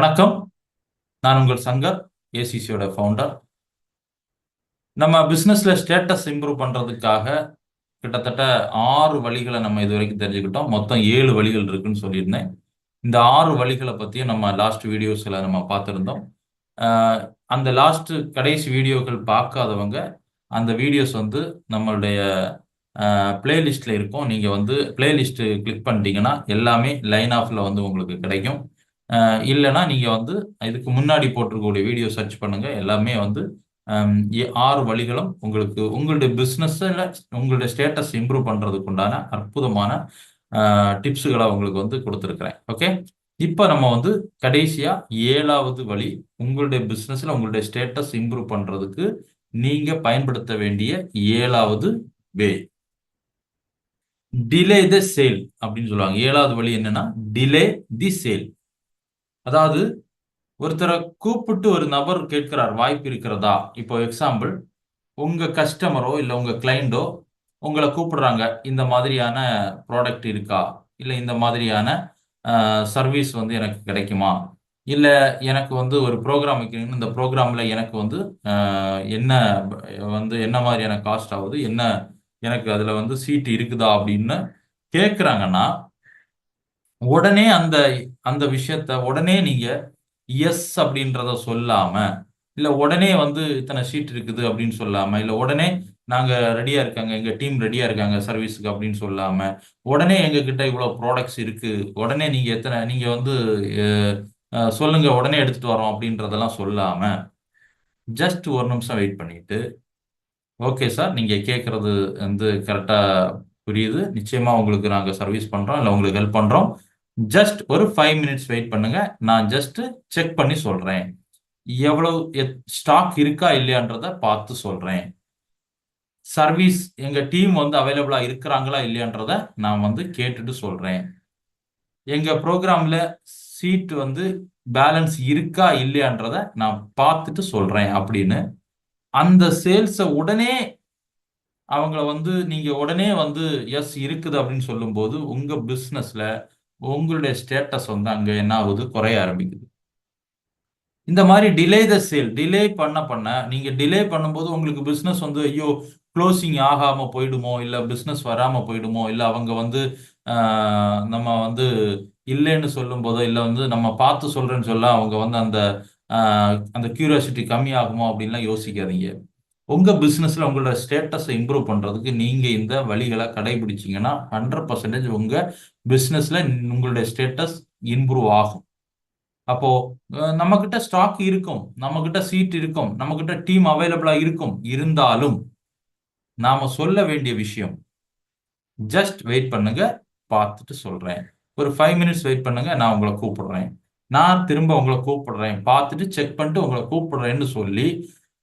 வணக்கம். நான் உங்கள் சங்கர் ஏசிசியோட ஃபவுண்டர் நம்ம பிஸ்னஸில் ஸ்டேட்டஸ் இம்ப்ரூவ் பண்ணுறதுக்காக கிட்டத்தட்ட ஆறு வழிகளை நம்ம இது வரைக்கும் தெரிஞ்சுக்கிட்டோம். மொத்தம் ஏழு வழிகள் இருக்குன்னு சொல்லியிருந்தேன். இந்த ஆறு வழிகளை பற்றியும் நம்ம லாஸ்ட் வீடியோஸில் நம்ம பார்த்துருந்தோம். அந்த லாஸ்ட் கடைசி வீடியோக்கள் பார்க்காதவங்க அந்த வீடியோஸ் வந்து நம்மளுடைய பிளேலிஸ்ட்டில் இருக்கும். நீங்கள் வந்து பிளேலிஸ்ட்டு கிளிக் பண்ணிட்டீங்கன்னா எல்லாமே லைன் ஆஃபில் வந்து உங்களுக்கு கிடைக்கும். இல்லைன்னா நீங்கள் வந்து இதுக்கு முன்னாடி போட்டிருக்கக்கூடிய வீடியோ சர்ச் பண்ணுங்கள் எல்லாமே வந்து ஏ- ஆறு வழிகளும் உங்களுக்கு உங்களுடைய பிஸ்னஸில் உங்களுடைய ஸ்டேட்டஸ் இம்ப்ரூவ் பண்ணுறதுக்கு உண்டான அற்புதமான டிப்ஸுகளை உங்களுக்கு வந்து கொடுத்துருக்குறேன். ஓகே இப்போ நம்ம வந்து கடைசியாக ஏழாவது வழி உங்களுடைய பிஸ்னஸில் உங்களுடைய ஸ்டேட்டஸ் இம்ப்ரூவ் பண்ணுறதுக்கு நீங்கள் பயன்படுத்த வேண்டிய ஏழாவது வே டிலே த சேல் அப்படின்னு சொல்லுவாங்க. ஏழாவது வழி என்னன்னா டிலே தி சேல் அதாவது ஒருத்தரை கூப்பிட்டு ஒரு நபர் கேட்கிறார் வாய்ப்பு இருக்கிறதா? இப்போ எக்ஸாம்பிள் உங்க கஸ்டமரோ இல்லை உங்க கிளைண்டோ உங்களை கூப்பிடுறாங்க இந்த மாதிரியான ப்ராடக்ட் இருக்கா? இல்லை இந்த மாதிரியான சர்வீஸ் வந்து எனக்கு கிடைக்குமா? இல்லை எனக்கு வந்து ஒரு ப்ரோக்ராம் வைக்கிறீங்கன்னு இந்த ப்ரோக்ராமில் எனக்கு வந்து என்ன வந்து என்ன மாதிரியான காஸ்ட் ஆகுது? என்ன எனக்கு அதில் வந்து சீட் இருக்குதா? அப்படின்னு கேட்குறாங்கன்னா உடனே அந்த அந்த விஷயத்த உடனே நீங்க எஸ் அப்படின்றத சொல்லாம இல்ல உடனே வந்து இத்தனை சீட் இருக்குது அப்படின்னு சொல்லாம இல்ல உடனே நாங்க ரெடியா இருக்காங்க எங்க டீம் ரெடியா இருக்காங்க சர்வீஸுக்கு அப்படின்னு சொல்லாம உடனே எங்க கிட்ட இவ்வளவு ப்ராடக்ட்ஸ் இருக்கு உடனே நீங்க எத்தனை நீங்க வந்து சொல்லுங்க உடனே எடுத்துட்டு வரோம் அப்படின்றதெல்லாம் சொல்லாம ஜஸ்ட் ஒரு நிமிஷம் வெயிட் பண்ணிட்டு ஓகே சார் நீங்க கேட்கறது வந்து கரெக்டா புரியுது. நிச்சயமா உங்களுக்கு நாங்க சர்வீஸ் பண்றோம் இல்ல உங்களுக்கு ஹெல்ப் பண்றோம். ஜஸ்ட் ஒரு ஃபைவ் மினிட்ஸ் வெயிட் பண்ணுங்க. நான் ஜஸ்ட் செக் பண்ணி சொல்றேன். எவ்வளவு ஸ்டாக் இருக்கா இல்லையான்றத பார்த்து சொல்றேன். சர்வீஸ் எங்க டீம் வந்து அவைலபிளா இருக்கிறாங்களா இல்லையான்றத நான் வந்து கேட்டுட்டு சொல்றேன். எங்க ப்ரோக்ராம்ல சீட் வந்து பேலன்ஸ் இருக்கா இல்லையான்றத நான் பார்த்துட்டு சொல்றேன் அப்படின்னு. அந்த சேல்ஸை உடனே அவங்கள வந்து நீங்க உடனே வந்து எஸ் இருக்குது அப்படின்னு சொல்லும்போது உங்க பிசினஸ்ல உங்களுடைய ஸ்டேட்டஸ் வந்து அங்கே என்ன ஆகுது? குறைய ஆரம்பிக்குது. இந்த மாதிரி டிலே த சேல் டிலே பண்ண பண்ண நீங்கள் டிலே பண்ணும்போது உங்களுக்கு பிஸ்னஸ் வந்து ஐயோ க்ளோசிங் ஆகாமல் போயிடுமோ? இல்லை பிஸ்னஸ் வராமல் போயிடுமோ? இல்லை அவங்க வந்து நம்ம வந்து இல்லைன்னு சொல்லும் போதோ இல்லை வந்து நம்ம பார்த்து சொல்கிறேன்னு சொல்ல அவங்க வந்து அந்த அந்த கியூரியாசிட்டி கம்மியாகுமோ அப்படின்லாம் யோசிக்காதீங்க. உங்கள் பிஸ்னஸில் உங்களோட ஸ்டேட்டஸை இம்ப்ரூவ் பண்ணுறதுக்கு நீங்கள் இந்த வழிகளை கடைபிடிச்சிங்கன்னா ஹண்ட்ரட் பர்சன்டேஜ் உங்கள் பிஸ்னஸில் உங்களுடைய ஸ்டேட்டஸ் இம்ப்ரூவ் ஆகும். அப்போது நம்மக்கிட்ட ஸ்டாக் இருக்கும் நம்மக்கிட்ட சீட் இருக்கும் நம்மக்கிட்ட டீம் அவைலபிளாக இருக்கும். இருந்தாலும் நாம் சொல்ல வேண்டிய விஷயம் ஜஸ்ட் வெயிட் பண்ணுங்க பார்த்துட்டு சொல்கிறேன் ஒரு ஃபைவ் மினிட்ஸ் வெயிட் பண்ணுங்க நான் உங்களை கூப்பிடுறேன். நான் திரும்ப உங்களை கூப்பிடுறேன். பார்த்துட்டு செக் பண்ணிட்டு உங்களை கூப்பிடுறேன்னு சொல்லி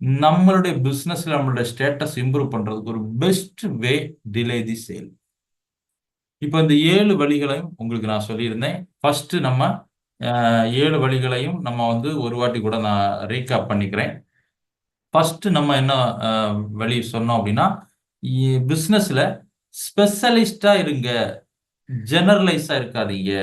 நம்மளுடைய பிஸ்னஸ்ல நம்மளுடைய ஸ்டேட்டஸ் இம்ப்ரூவ் பண்றதுக்கு ஒரு best way delay the sale இப்போ இந்த ஏழு வழிகளையும் உங்களுக்கு நான் சொல்லியிருந்தேன். ஃபர்ஸ்ட் நம்ம ஏழு வழிகளையும் நம்ம வந்து ஒரு வாட்டி கூட நான் ரீகாப் பண்ணிக்கிறேன். ஃபர்ஸ்ட் நம்ம என்ன வழி சொன்னோம் அப்படின்னா பிஸ்னஸ்ல ஸ்பெஷலிஸ்டா இருங்க. ஜெனரலைஸா இருக்காதீங்க.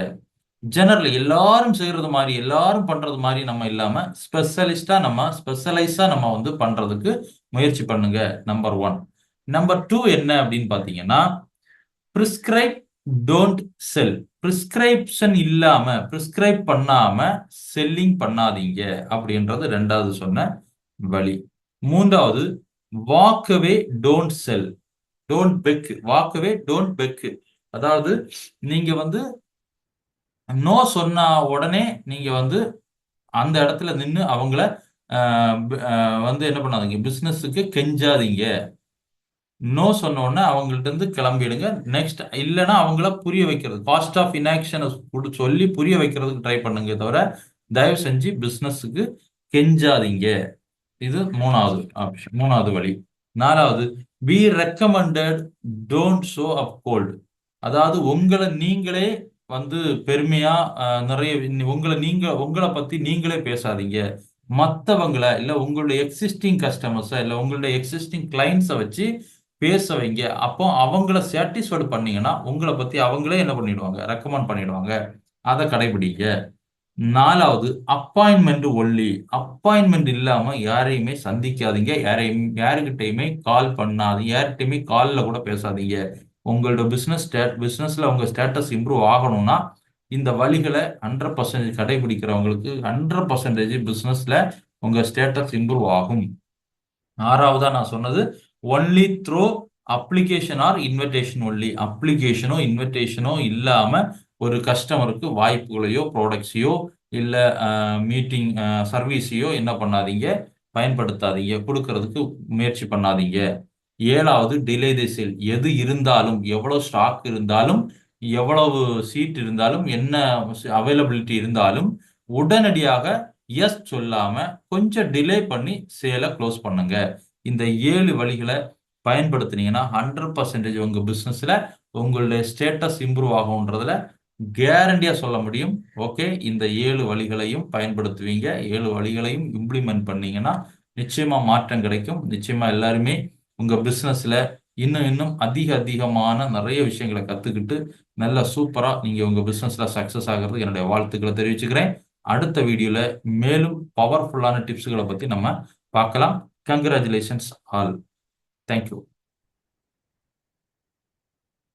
ஜெனரல் எல்லாரும் செய்யறது மாதிரி எல்லாரும் பண்றது மாதிரி நம்ம இல்லாம ஸ்பெஷலிஸ்டா நம்ம ஸ்பெஷலைஸா நம்ம வந்து பண்றதுக்கு முயற்சி பண்ணுங்க நம்பர் ஒன் நம்பர் டூ என்ன அப்படின்னு பாத்தீங்கன்னா பிரிஸ்கிரைப் டோன்ட் செல் பிரிஸ்கிரைப்ஷன் இல்லாம பிரிஸ்கிரைப் பண்ணாம செல்லிங் பண்ணாதீங்க அப்படின்றது ரெண்டாவது சொன்ன வழி. மூன்றாவது walk away don't sell don't beg walk away don't beg அதாவது நீங்க வந்து நோ சொன்ன உடனே நீங்க வந்து அந்த இடத்துல நின்று அவங்கள வந்து என்ன பண்ணாதீங்க. பிசினஸுக்கு கெஞ்சாதீங்க. நோ சொன்ன உடனே அவங்கள்ட்ட இருந்து கிளம்பிடுங்க. நெக்ஸ்ட் இல்லைன்னா அவங்கள புரிய வைக்கிறது. காஸ்ட் ஆஃப் இன்ஆக்ஷனை சொல்லி புரிய வைக்கிறதுக்கு ட்ரை பண்ணுங்க தவிர தயவு செஞ்சு பிஸ்னஸுக்கு கெஞ்சாதீங்க. இது மூணாவது ஆப்ஷன் மூணாவது வழி. நாலாவது be recommended don't show up cold அதாவது உங்களை நீங்களே வந்து பெருமையா நிறைய உங்களை நீங்க உங்களை பத்தி நீங்களே பேசாதீங்க. மற்றவங்கள இல்ல உங்களுடைய எக்ஸிஸ்டிங் கஸ்டமர்ஸை இல்ல உங்களுடைய எக்ஸிஸ்டிங் கிளைண்ட்ஸை வச்சு பேச வைங்க. அப்போ அவங்கள சாட்டிஸ்ஃபைடு பண்ணீங்கன்னா உங்களை பத்தி அவங்களே என்ன பண்ணிடுவாங்க? ரெக்கமெண்ட் பண்ணிடுவாங்க. அதை கடைபிடிங்க. நாலாவது அப்பாயின்மெண்ட் ஒல்லி அப்பாயின்மெண்ட் இல்லாம யாரையுமே சந்திக்காதீங்க. யாரையும் யாருக்கிட்டையுமே கால் பண்ணாதீங்க. யார்கிட்டயுமே காலில் கூட பேசாதீங்க. உங்களோட பிஸ்னஸ் ஸ்டேட் பிஸ்னஸில் உங்கள் ஸ்டேட்டஸ் இம்ப்ரூவ் ஆகணும்னா இந்த வழிகளை ஹண்ட்ரட் பர்சன்டேஜ் கடைபிடிக்கிறவங்களுக்கு ஹண்ட்ரட் பர்சன்டேஜ் பிஸ்னஸில் உங்கள் ஸ்டேட்டஸ் இம்ப்ரூவ் ஆகும். ஆறாவதாக நான் சொன்னது only through application or invitation only அப்ளிகேஷனோ இன்விடேஷனோ இல்லாமல் ஒரு கஸ்டமருக்கு வாய்ப்புகளையோ ப்ராடக்ட்ஸையோ இல்லை மீட்டிங் சர்வீஸையோ என்ன பண்ணாதீங்க? பயன்படுத்தாதீங்க. கொடுக்கறதுக்கு முயற்சி பண்ணாதீங்க. ஏழாவது டிலே தி சேல் எது இருந்தாலும் எவ்வளவு ஸ்டாக் இருந்தாலும் எவ்வளவு சீட் இருந்தாலும் என்ன அவைலபிலிட்டி இருந்தாலும் உடனடியாக எஸ் சொல்லாம கொஞ்சம் டிலே பண்ணி சேலை க்ளோஸ் பண்ணுங்க. இந்த ஏழு வழிகளை பயன்படுத்தினீங்கன்னா ஹண்ட்ரட் பர்சன்டேஜ் உங்க பிசினஸ்ல உங்களுடைய ஸ்டேட்டஸ் இம்ப்ரூவ் ஆகும்ன்றதுல கேரண்டியா சொல்ல முடியும். ஓகே இந்த ஏழு வழிகளையும் பயன்படுத்துவீங்க. ஏழு வழிகளையும் இம்ப்ளிமெண்ட் பண்ணீங்கன்னா நிச்சயமா மாற்றம் கிடைக்கும். நிச்சயமா எல்லாருமே உங்கள் பிஸ்னஸில் இன்னும் இன்னும் அதிக அதிகமான நிறைய விஷயங்களை கற்றுக்கிட்டு நல்ல சூப்பராக நீங்கள் உங்கள் பிஸ்னஸில் சக்ஸஸ் ஆகிறதுக்கு என்னுடைய வாழ்த்துக்களை தெரிவிச்சுக்கிறேன். அடுத்த வீடியோவில் மேலும் பவர்ஃபுல்லான டிப்ஸுகளை பற்றி நம்ம பார்க்கலாம். Congratulations all thank you